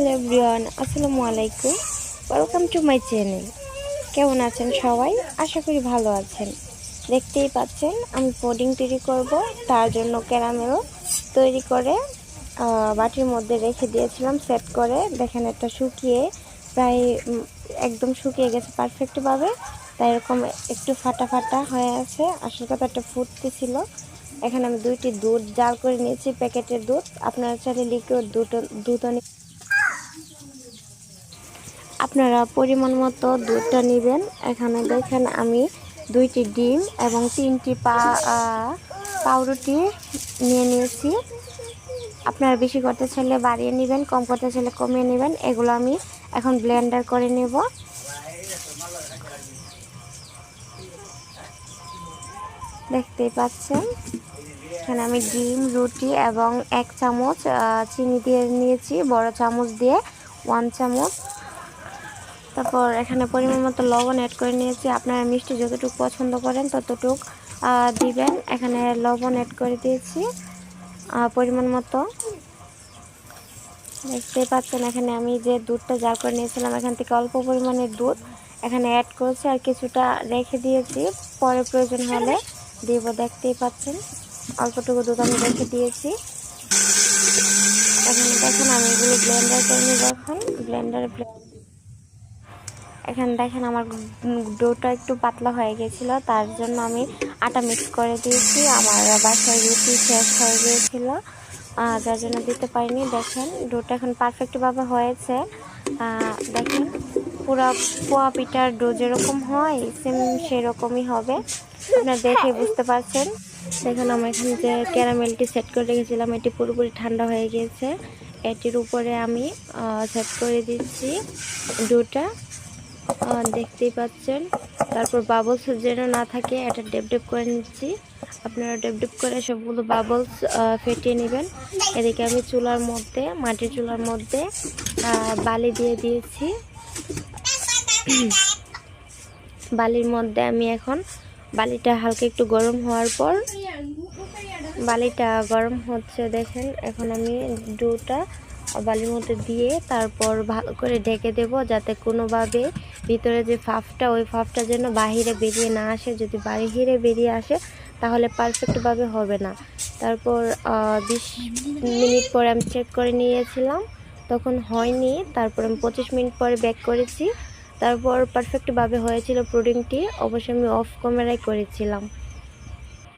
Hello everyone, আসসালামু আলাইকুম। Welcome to my channel কেমন আছেন সবাই? আশা করি ভালো আছেন। দেখতেই পাচ্ছেন, আমি পুডিং তৈরি করব। তার জন্য ক্যারামেল তৈরি করে বাটির মধ্যে রেখে দিয়েছিলাম সেট করে। দেখেন একটা শুকিয়ে, প্রায় একদম শুকিয়ে গেছে পারফেক্টভাবে তাই এরকম একটু ফাটা ফাটা হয়ে আছে। আসল কথা একটা ফুটতেছিল এখানে আমি দুইটি দুধ জাল করে নিয়েছি, প্যাকেটের দুধ। আপনারা চাইলে লিকুইড দুধ দুধও আপনারা পরিমাণ মতো দুধটা নেবেন। এখানে দেখেন আমি দুইটি ডিম এবং তিনটি পা পাউরুটি নিয়ে নিয়েছি। আপনারা বেশি করতে চাইলে বাড়িয়ে নেবেন, কম করতে চাইলে কমিয়ে নেবেন। এগুলো আমি এখন ব্লেন্ডার করে নেব। দেখতেই পাচ্ছেন, এখানে আমি ডিম, রুটি এবং এক চামচ চিনি দিয়ে নিয়েছি। বড় চামচ দিয়ে ওয়ান চামচ। তারপর এখানে পরিমাণ মতো লবণ অ্যাড করে নিয়েছি। আপনারা মিষ্টি যতটুকু পছন্দ করেন ততটুক দিবেন। এখানে লবণ অ্যাড করে দিয়েছি পরিমাণ মতো। দেখতেই পাচ্ছেন, এখানে আমি যে দুধটা জাল করে নিয়েছিলাম, এখান থেকে অল্প পরিমাণের দুধ এখানে অ্যাড করেছি আর কিছুটা রেখে দিয়েছি। পরে প্রয়োজন হলে দিব, দেখতেই পাচ্ছেন। অল্পটুকু দুধ আমি রেখে দিয়েছি। এখানে দেখেন আমি এগুলো ব্লেন্ডার করে নিব এখন। ব্লেন্ডারে এখানে দেখেন আমার ডোটা একটু পাতলা হয়ে গেছিল, তার জন্য আমি আটা মিক্স করে দিয়েছি। আমার বাসায় রুটি শেষ হয়ে গিয়েছিল যার জন্য দিতে পারিনি। দেখেন, ডোটা এখন পারফেক্টভাবে হয়েছে। দেখেন, পুরো পোয়া পিঠার ডো যেরকম হয় সেম সেরকমই হবে। আপনারা দেখে বুঝতে পারছেন। দেখুন আমার এখানে যে ক্যারামেলটি সেট করে রেখেছিলাম, এটি পুরোপুরি ঠান্ডা হয়ে গিয়েছে এটির উপরে আমি সেট করে দিচ্ছি ডোটা। দেখতেই পাচ্ছেন। তারপর বাবলস যেন না থাকে, এটা ডেপ ডেপ করে নিচ্ছি। আপনারা ডেপ ডেপ করে সবগুলো বাবলস ফেটিয়ে নেবেন। এদিকে আমি চুলার মধ্যে, মাটির চুলার মধ্যে বালি দিয়ে দিয়েছি। বালির মধ্যে আমি এখন বালিটা হালকা একটু গরম হওয়ার পর, বালিটা গরম হচ্ছে দেখেন, এখন আমি ডোটা বালির মধ্যে দিয়ে তারপর ভালো করে ঢেকে দেব যাতে কোনোভাবে ভিতরে যে ফাফটা ওই ফাফটা যেন বাহিরে বেরিয়ে না আসে। যদি বাহিরে বেরিয়ে আসে, তাহলে পারফেক্টভাবে হবে না। তারপর বিশ মিনিট পরে আমি চেক করে নিয়েছিলাম। তখন হয়নি। তারপর আমি পঁচিশ মিনিট পরে ব্যাক করেছি। তারপর পারফেক্টভাবে হয়েছিল প্রোডিংটি অবশ্যই আমি অফ ক্যামেরায় করেছিলাম।